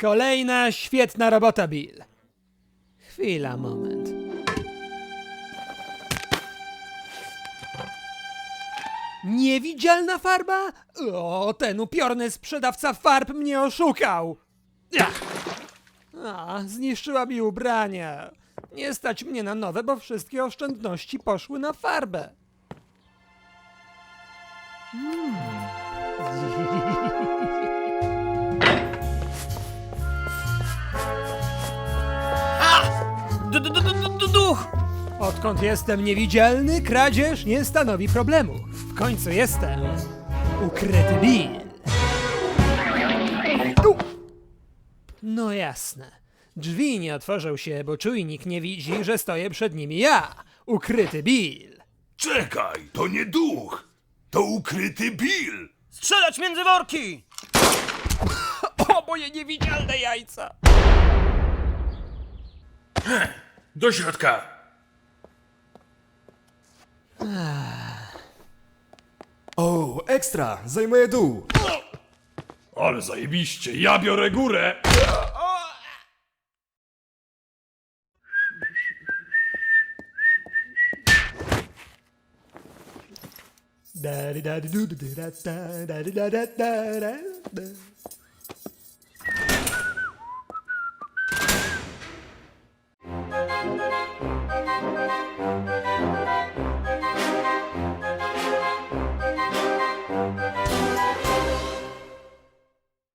Kolejna świetna robota, Bill. Chwila, moment. Niewidzialna farba? O, ten upiorny sprzedawca farb mnie oszukał. Ach. A, zniszczyła mi ubrania. Nie stać mnie na nowe, bo wszystkie oszczędności poszły na farbę. Du, du, du, du, du, duch! Odkąd jestem niewidzialny, kradzież nie stanowi problemu. W końcu jestem ukryty Bill. No jasne. Drzwi nie otworzą się, bo czujnik nie widzi, że stoję przed nimi ja, ukryty Bill. Czekaj, to nie duch! To ukryty Bill! Strzelać między worki! O, moje niewidzialne jajca! Do środka! O, ekstra! Zajmuję dół! Ale zajebiście, ja biorę górę!